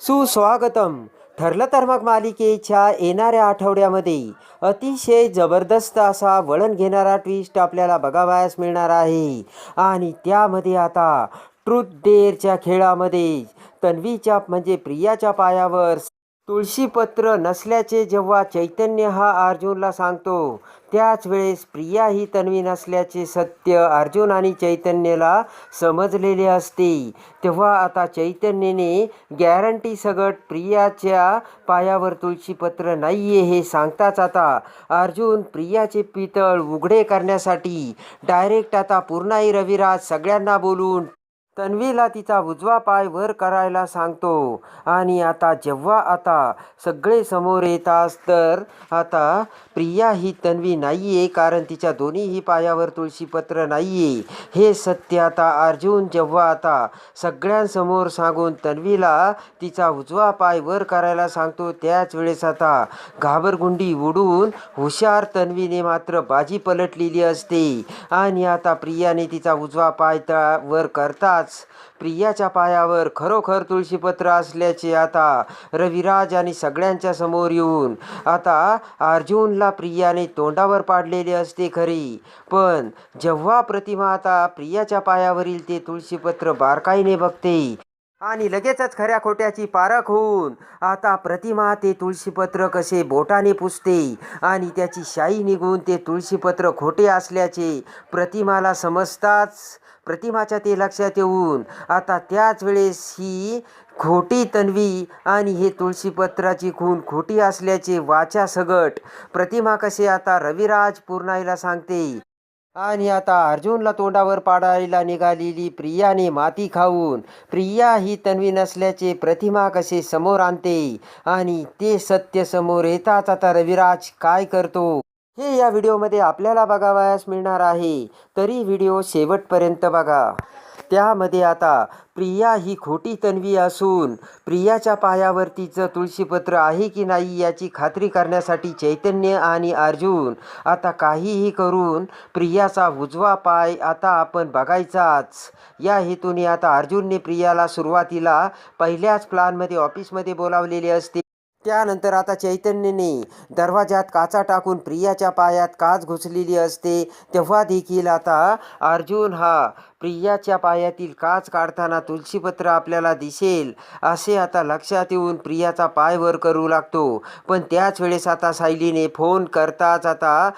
सुस्वागतम. ठरलं तर मग मालिकेच्या येणाऱ्या आठवड्यामध्ये अतिशय जबरदस्त असा वळण घेणारा ट्विस्ट आपल्याला बघावयास मिळणार आहे. आणि त्यामध्ये आता ट्रूथ डेअरच्या खेळामध्ये तन्वीच्या म्हणजे प्रियाच्या पायावर तुळशीपत्र नसल्याचे जेव्हा चैतन्य हा अर्जुनला सांगतो त्याच वेळेस प्रिया ही तन्वी नसल्याचे सत्य अर्जुन आणि चैतन्यला समजलेले असते. तेव्हा आता चैतन्यने गॅरंटी सगट प्रियाच्या पायावर तुळशीपत्र नाही आहे हे सांगताच आता अर्जुन प्रियाचे पितळ उघडे करण्यासाठी डायरेक्ट आता पूर्णाई रविराज सगळ्यांना बोलून तन्वीला तिचा उजवा पाय वर करायला सांगतो. आणि आता जेव्हा आता सगळे समोर येतास तर आता प्रिया ही तन्वी नाही आहे कारण तिच्या दोन्हीही पायावर तुळशीपत्र नाही आहे हे सत्य आता अर्जुन जेव्हा आता सगळ्यांसमोर सांगून तन्वीला तिचा उजवा पाय वर करायला सांगतो त्याच वेळेस आता घाबरगुंडी उडून हुशार तन्वीने मात्र बाजी पलटलेली असते. आणि आता प्रियाने तिचा उजवा पाय त्या वर करताच प्रियाच्या पायावर खरोखर तुळशीपत्र असल्याचे आता रविराज आणि सगळ्यांच्या समोर येऊन आता अर्जुनला प्रियाने तोंडावर पाडलेले असते खरी. पण जेव्हा प्रतिमा आता प्रियाच्या पायावरील ते तुळशीपत्र बारकाईने बघते आणि लगेचच खऱ्या खोट्याची पारख होऊन आता प्रतिमा ते तुळशीपत्र कसे बोटाने पुसते आणि त्याची शाई निघून ते तुळशीपत्र खोटे असल्याचे प्रतिमाला समजताच प्रतिमाच्या ते लक्षात येऊन आता त्याच वेळेस ही खोटी तन्वी आणि हे तुळशीपत्राची खून खोटी असल्याचे वाचा सगट प्रतिमा कसे आता रविराज पूर्णाईला सांगते. आणि आता अर्जुनला तोंडावर पाडायला निघालेली प्रियाने माती खाऊन प्रिया ही तन्वी नसल्याचे प्रतिमा कसे समोर आणते? आणि ते सत्य समोर येताच आता रविराज काय करतो? हे या व्हिडिओमध्ये आपल्याला बघावयास मिळणार आहे. तरी व्हिडिओ शेवटपर्यंत बघा. त्यामध्ये आता प्रिया ही खोटी तन्वी असून प्रियाच्या पायावरतीचं तुळशीपत्र आहे की नाही याची खात्री करण्यासाठी चैतन्य आणि अर्जुन आता काहीही करून प्रियाचा उजवा पाय आता आपण बघायचाच. या हेतूने आता अर्जुनने प्रियाला सुरुवातीला पहिल्याच प्लानमध्ये ऑफिसमध्ये बोलावलेले असते. त्यानंतर आता चैतन्यने दरवाजात काचा टाकून प्रियाच्या पायात काच घुसलेली असते तेव्हा देखील आता अर्जुन हा प्रियाच्या पायातील काच काढताना तुळशीपत्र आपल्याला दिसेल असे आता लक्षात येऊन प्रियाचा पाय वर करू लागतो. पण त्याच वेळेस आता सायलीने फोन करताच आता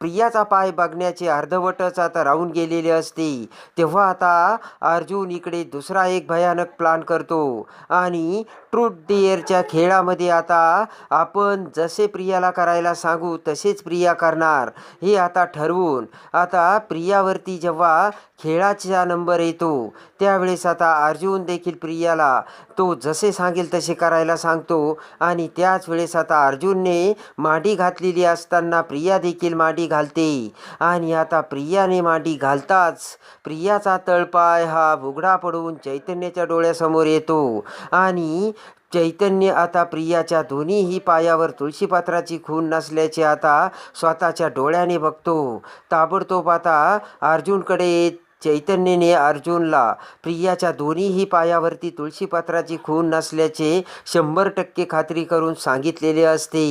प्रियाचा पाय बघण्याचे अर्धवटच आता राहून गेलेले असते. तेव्हा आता अर्जुन इकडे दुसरा एक भयानक प्लान करतो. आणि ट्रूथ डेअरच्या खेळामध्ये आता आपण जसे प्रियाला करायला सांगू तसेच प्रिया करणार. हे आता ठरवून आता प्रियावरती जेव्हा खेळाचा नंबर येतो त्यावेळेस आता अर्जुन देखील प्रियाला तो जसे सांगेल तसे करायला सांगतो. आणि त्याच वेळेस आता अर्जुनने मांडी घातलेली असताना प्रिया देखील मांडी घालते. आणि आता प्रियाने मांडी घालताच प्रियाचा तळपाय हा भुगडा पडून चैतन्याच्या डोळ्यासमोर येतो. आणि चैतन्य आता प्रियाच्या दोन्हीही पायावर तुळशीपात्राची खून नसल्याचे आता स्वतःच्या डोळ्याने बघतो. ताबडतोब आता अर्जुनकडे चैतन्यने अर्जुनला प्रियाच्या दोन्हीही पायावरती तुळशीपत्राची खून नसल्याचे शंभर टक्के खात्री करून सांगितलेले असते.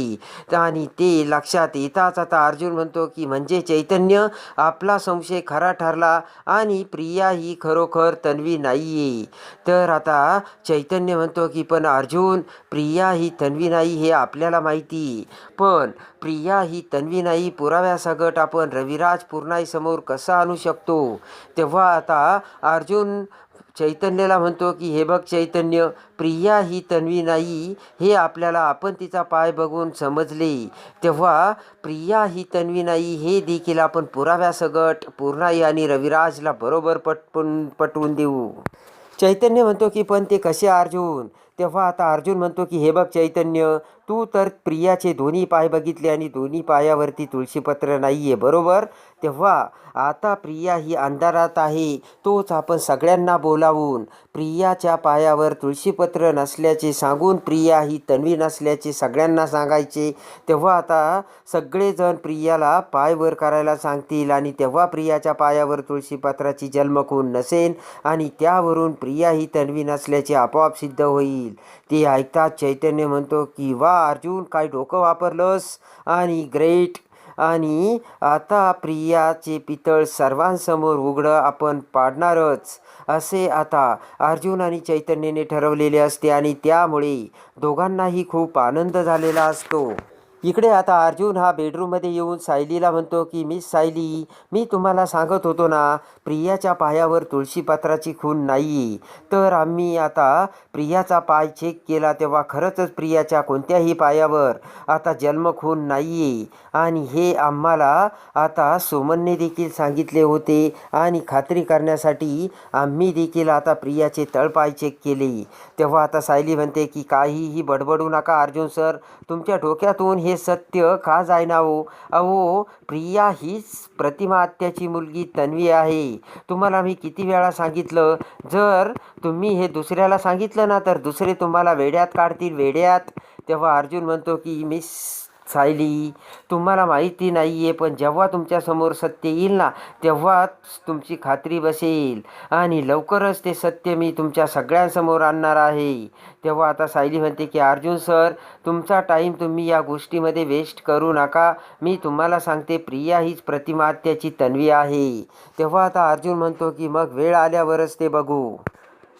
आणि ते लक्षात येताच आता अर्जुन म्हणतो की म्हणजे चैतन्य आपला संशय खरा ठरला आणि प्रिया ही खरोखर तन्वी नाही आहे तर आता चैतन्य म्हणतो की पण अर्जुन प्रिया ही तन्वी नाही हे आपल्याला माहिती. पण प्रिया ही तन्वी नाही पुराव्यासकट आपण रविराज पूर्णाईसमोर कसा आणू शकतो? तेव्हा आता अर्जुन चैतन्याला म्हणतो की हे बघ चैतन्य प्रिया ही तन्वी नाही हे आपल्याला आपण तिचा पाय बघून समजले. तेव्हा प्रिया ही तन्वी नाही हे देखील आपण पुराव्यासकट पूर्णाई आणि रविराजला बरोबर पटपून पटवून देऊ. चैतन्य म्हणतो की पण ते कसे अर्जुन? तेव्हा आता अर्जुन म्हणतो की हे बघ चैतन्य तू तर प्रियाचे दोन्ही पाय बघितले आणि दोन्ही पायावरती तुळशीपत्र नाही आहे बरोबर? तेव्हा आता प्रिया ही अंधारात आहे तोच आपण सगळ्यांना बोलावून प्रियाच्या पायावर तुळशीपत्र नसल्याचे सांगून प्रिया ही तन्वी नसल्याचे सगळ्यांना सांगायचे. तेव्हा आता सगळेजण प्रियाला पाय वर करायला सांगतील आणि तेव्हा प्रियाच्या पायावर तुळशीपत्राची जन्मखून नसेल आणि त्यावरून प्रिया ही तन्वी नसल्याचे आपोआप सिद्ध होईल. ते ऐकताच चैतन्य म्हणतो की वा अर्जुन काय डोकं वापरलंस? आणि ग्रेट. आणि आता प्रियाचे पितळ सर्वांसमोर उघडं आपण पाडणारच. असे आता अर्जुन आणि चैतन्याने ठरवलेले असते आणि त्यामुळे दोघांनाही खूप आनंद झालेला असतो. इकडे आता अर्जुन हा बेडरूममध्ये येऊन सायलीला म्हणतो की मिस सायली मी तुम्हाला सांगत होतो ना प्रियाच्या पायावर तुळशीपत्राची खून नाही तर आम्ही आता प्रियाचा पाय चेक केला तेव्हा खरंच प्रियाच्या कोणत्याही पायावर आता जन्म खून नाही आहे आणि हे आम्हाला आता सोमनने देखील सांगितले होते आणि खात्री करण्यासाठी आम्ही देखील आता प्रियाचे तळपाय चेक केले. तेव्हा आता सायली म्हणते की काहीही बडबडू नका अर्जुन सर तुमच्या डोक्यातून हे सत्य का जायना हो अहो प्रिया हीच प्रतिमात्याची मुलगी तन्वी आहे. तुम्हाला मी किती वेळा सांगितलं? जर तुम्ही हे दुसऱ्याला सांगितलं ना तर दुसरे तुम्हाला वेड्यात काढतील. वेड्यात? तेव्हा अर्जुन म्हणतो की मिस सायली तुम्हाला माहिती नाही आहे पण जेव्हा तुमच्यासमोर सत्य येईल ना तेव्हाच तुमची खात्री बसेल. आणि लवकरच ते सत्य मी तुमच्या सगळ्यांसमोर आणणार आहे. तेव्हा आता सायली म्हणते की अर्जुन सर तुमचा टाईम तुम्ही या गोष्टीमध्ये वेस्ट करू नका. मी तुम्हाला सांगते प्रिया हीच प्रतिमा त्याची तन्वी आहे. तेव्हा आता अर्जुन म्हणतो की मग वेळ आल्यावरच ते बघू.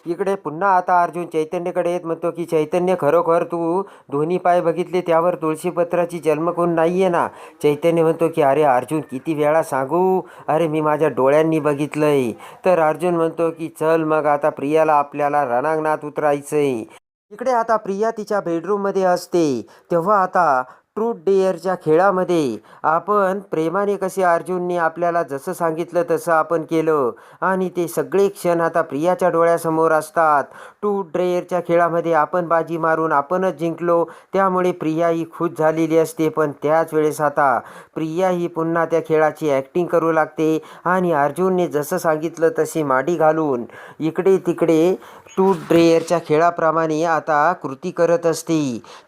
इकडे पुन्हा आता अर्जुन चैतन्यकडे येत म्हणतो की चैतन्य खरोखर तू दोन्ही पाय बघितले त्यावर तुळशीपत्राची जन्मकोण नाही आहे ना? चैतन्य म्हणतो की अरे अर्जुन किती वेळा सांगू? अरे मी माझ्या डोळ्यांनी बघितलंय. तर अर्जुन म्हणतो की चल मग आता प्रियाला आपल्याला रणांगणात उतरायचंय. इकडे आता प्रिया तिच्या बेडरूममध्ये असते. तेव्हा आता ट्रूथ डेअरच्या खेळामध्ये आपण प्रेमाने कसे अर्जुनने आपल्याला जसं सांगितलं तसं आपण केलं. आणि ते सगळे क्षण आता प्रियाच्या डोळ्यासमोर असतात. ट्रूथ डेअरच्या खेळामध्ये आपण बाजी मारून आपणच जिंकलो. त्यामुळे प्रिया ही खुश झालेली असते. पण त्याच वेळेस आता प्रिया ही पुन्हा त्या खेळाची ॲक्टिंग करू लागते. आणि अर्जुनने जसं सांगितलं तशी माडी घालून इकडे तिकडे टू ड्रेयरच्या खेळाप्रमाणे आता कृती करत असते.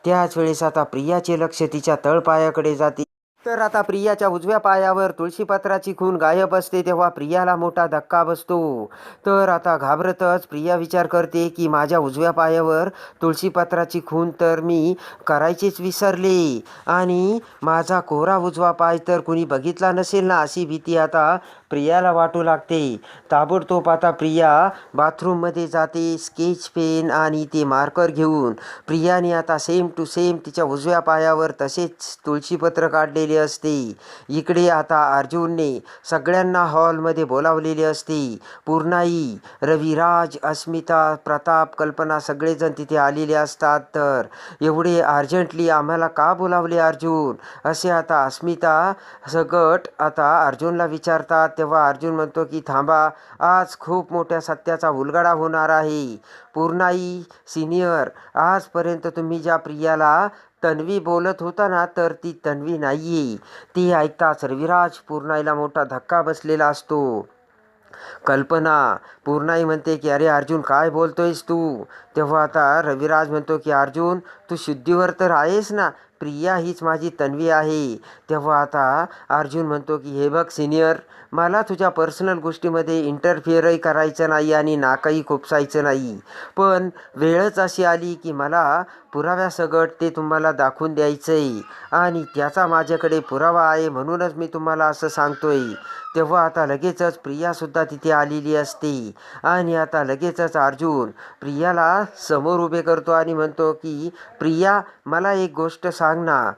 त्याच वेळेस आता प्रियाचे लक्ष तिच्या तळपायाकडे जाते. तर आता प्रियाच्या उजव्या पायावर तुळशीपत्राची खून गायब असते तेव्हा प्रियाला मोठा धक्का बसतो. तर आता घाबरतच प्रिया विचार करते की माझ्या उजव्या पायावर तुळशीपत्राची खून तर मी करायचीच विसरले. आणि माझा कोरा उजवा पाय तर कुणी बघितला नसेल ना अशी भीती आता प्रियाला वाटू लागते. ताबडतोब आता प्रिया बाथरूममध्ये जाते स्केच पेन आणि ते मार्कर घेऊन. प्रियाने आता सेम टू सेम तिच्या उजव्या पायावर तसेच तुळशीपत्र काढलेले असते. इकडे आता अर्जुनने सगळ्यांना हॉलमध्ये बोलावलेली असते. पूर्णाई रविराज अस्मिता प्रताप कल्पना सगळेजण तिथे आलेले असतात. तर एवढे अर्जंटली आम्हाला का बोलावले अर्जुन? असे आता अस्मिता सगट आता अर्जुनला विचारतात. तेव्हा अर्जुन म्हणतो की थांबा आज खूप मोठ्या सत्याचा उलगडा होणार आहे. पूर्णाई सिनियर आजपर्यंत तुम्ही ज्या प्रियाला तन्वी बोलत होता ना तर ती तन्वी नाही आहे ती ऐकताच रविराज पूर्णाईला मोठा धक्का बसलेला असतो. कल्पना पूर्णाई म्हणते की अरे अर्जुन काय बोलतोयस तू? तेव्हा आता रविराज म्हणतो की अर्जुन तू शुद्धीवर तर आहेस ना प्रिया हीच माझी तन्वी आहे. तेव्हा आता अर्जुन म्हणतो की हे बघ सिनियर मला तुझ्या पर्सनल गोष्टीमध्ये इंटरफिअरही करायचं नाही आणि नाकही खुपसायचं नाही. पण वेळच अशी आली की मला पुराव्यासकट ते तुम्हाला दाखवून द्यायचं आहे आणि त्याचा माझ्याकडे पुरावा आहे म्हणूनच मी तुम्हाला असं सांगतोय. तेव्हा आता लगेचच प्रियासुद्धा तिथे आलेली असते. आणि आता लगेचच अर्जुन प्रियाला समोर उभे करतो आणि म्हणतो की प्रिया मला एक गोष्ट सांग सांग ना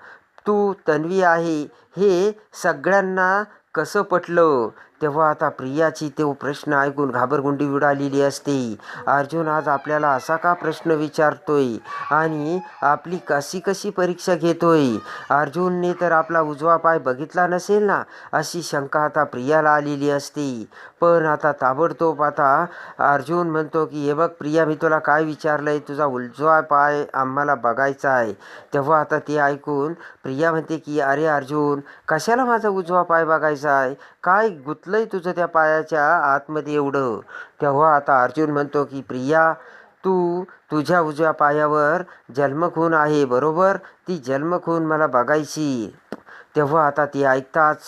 तू तन्वी आहे. हे सगळ्यांना कसं पटलं? तेव्हा आता प्रियाची तो प्रश्न ऐकून घाबरगुंडी उडालेली असते. अर्जुन आज आपल्याला असा का प्रश्न विचारतोय? आणि आपली कशी कशी परीक्षा घेतोय? अर्जुनने तर आपला उजवा पाय बघितला नसेल ना अशी शंका आता प्रियाला आलेली असते. पण आता ताबडतोब आता अर्जुन म्हणतो की हे बघ प्रिया मी तुला काय विचारलंय? तुझा उजवा पाय आम्हाला बघायचा आहे. तेव्हा आता ते ऐकून प्रिया म्हणते की अरे अर्जुन कशाला माझा उजवा पाय बघायचा आहे? काय गुतलंय तुझं त्या पायाच्या आतमध्ये एवढं. तेव्हा आता अर्जुन म्हणतो की प्रिया तू तुझ्या उजव्या पायावर जन्मखून आहे बरोबर? ती जन्मखून मला बघायची. तेव्हा आता ती ऐकताच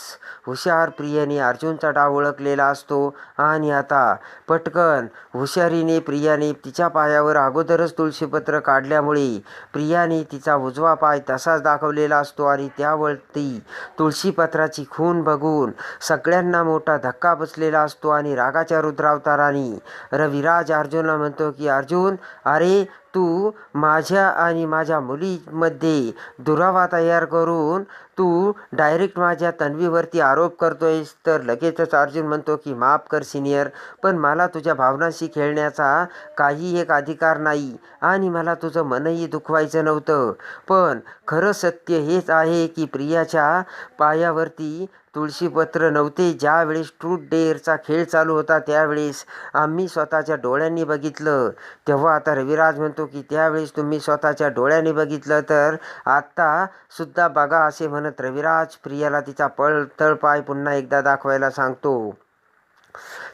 हुशार प्रियाने अर्जुनचा डाव ओळखलेला असतो. आणि आता पटकन हुशारीने प्रियाने तिच्या पायावर अगोदरच तुळशीपत्र काढल्यामुळे प्रियाने तिचा उजवा पाय तसाच दाखवलेला असतो आणि त्यावरती तुळशीपत्राची खून बघून सगळ्यांना मोठा धक्का बसलेला असतो आणि रागाच्या रुद्रावताराने रविराज अर्जुनला म्हणतो की अर्जुन अरे तू माझ्या आणि माझ्या मुलीमध्ये दुरावा तयार करून तू डायरेक्ट माझ्या तन्वीवरती आरोप करतोयस. तर लगेचच अर्जुन म्हणतो की माफ कर सिनियर पण मला तुझ्या भावनांशी खेळण्याचा काही एक अधिकार नाही आणि मला तुझं मनही दुखवायचं नव्हतं. पण खरं सत्य हेच आहे की प्रियाच्या पायावरती तुळशीपत्र नव्हते. ज्यावेळेस ट्रूथ डेअरचा खेळ चालू होता त्यावेळेस आम्ही स्वतःच्या डोळ्यांनी बघितलं. तेव्हा आता रविराज म्हणतो की त्यावेळेस तुम्ही स्वतःच्या डोळ्यांनी बघितलं तर आत्ता सुद्धा बघा असे म्हणत रविराज प्रियाला तिचा पळ तळपाय पुन्हा एकदा दाखवायला सांगतो.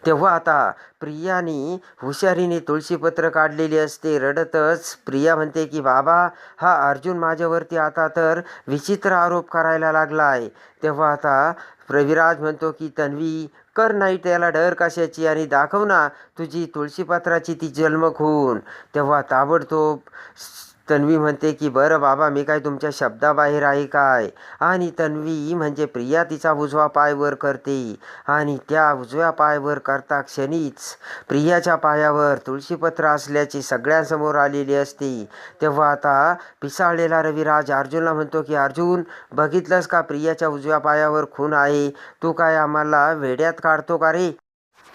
तेव्हा आता प्रियाने हुशारीने तुळशीपत्र काढलेली असते. रडतच प्रिया म्हणते की बाबा हा अर्जुन माझ्यावरती आता तर विचित्र आरोप करायला लागला आहे तेव्हा आता प्रविराज म्हणतो की तन्वी कर नाही त्याला डर कशाची आणि दाखव ना तुझी तुळशीपत्राची ती जन्मखून. तेव्हा ताबडतोब तन्वी म्हणते की बरं बाबा मी काय तुमच्या शब्दाबाहेर आहे काय? आणि तन्वी म्हणजे प्रिया तिचा उजवा पाय वर करते. आणि त्या उजव्या पाय वर करता क्षणीच प्रियाच्या पायावर तुळशीपत्र असल्याची सगळ्यांसमोर आलेली असते. तेव्हा आता पिसाळलेला रविराज अर्जुनला म्हणतो की अर्जुन बघितलंस का प्रियाच्या उजव्या पायावर खून आहे? तू काय आम्हाला वेड्यात काढतो का रे?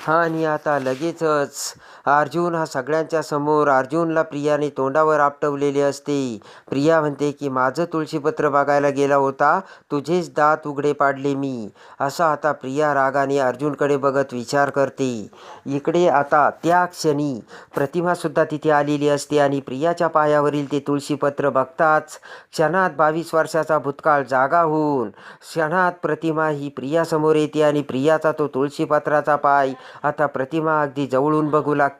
आणि आता लगेचच अर्जुन हा सगळ्यांच्या समोर अर्जुनला प्रियाने तोंडावर आपटवलेले असते. प्रिया म्हणते की माझं तुळशीपत्र बघायला गेला होता. तुझेच दात उघडे पाडले मी. असा आता प्रिया रागाने अर्जुनकडे बघत विचार करते. इकडे आता त्या क्षणी प्रतिमासुद्धा तिथे आलेली असते आणि प्रियाच्या पायावरील ते तुळशीपत्र बघताच क्षणात बावीस वर्षाचा भूतकाळ जागा होऊन क्षणात प्रतिमा ही प्रियासमोर येते आणि प्रियाचा तो तुळशीपत्राचा पाय आता प्रतिमा अगदी जवळून बघू लागते.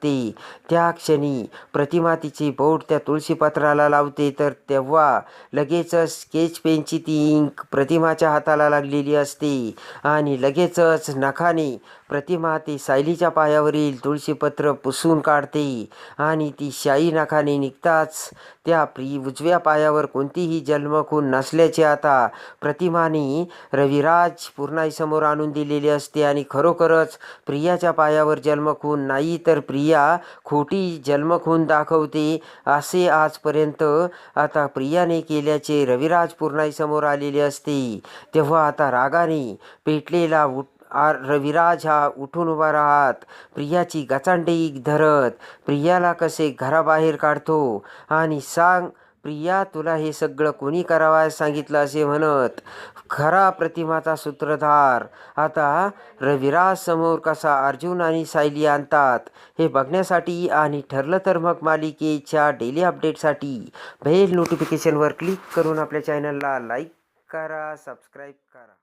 त्या क्षणी प्रतिमा तिची बोट त्या तुळशीपत्राला लावते. तर तेव्हा लगेचच स्केच पेनची ती इंक प्रतिमाच्या हाताला लागलेली असते. आणि लगेचच नखाने प्रतिमा ती सायलीच्या पायावरील तुळशीपत्र पुसून काढते आणि ती शाई नाखाने निघताच त्या प्री उजव्या पायावर कोणतीही जन्मखून नसल्याचे आता प्रतिमाने रविराज पूर्णाईसमोर आणून दिलेले असते आणि खरोखरच प्रियाच्या पायावर जन्मखून नाही तर प्रिया खोटी जन्मखून दाखवते असे आजपर्यंत आता प्रियाने केल्याचे रविराज पूर्णाईसमोर आलेले असते. तेव्हा आता रागाने पेटलेला उठ आर रविराज हा उठून उभा राहत प्रियाची गचांडी धरत प्रियाला कसे घराबाहेर काढतो आणि सांग प्रिया तुला हे सगळं कोणी करावयास सांगितलं असे म्हणत खरा प्रतिमाचा सूत्रधार. आता रविराज समोर कसा अर्जुन आणि सायली आणतात हे बघण्यासाठी आणि ठरलं तर मग मालिकेच्या डेली अपडेटसाठी बेल नोटिफिकेशनवर क्लिक करून आपल्या चॅनलला लाईक करा सबस्क्राईब करा.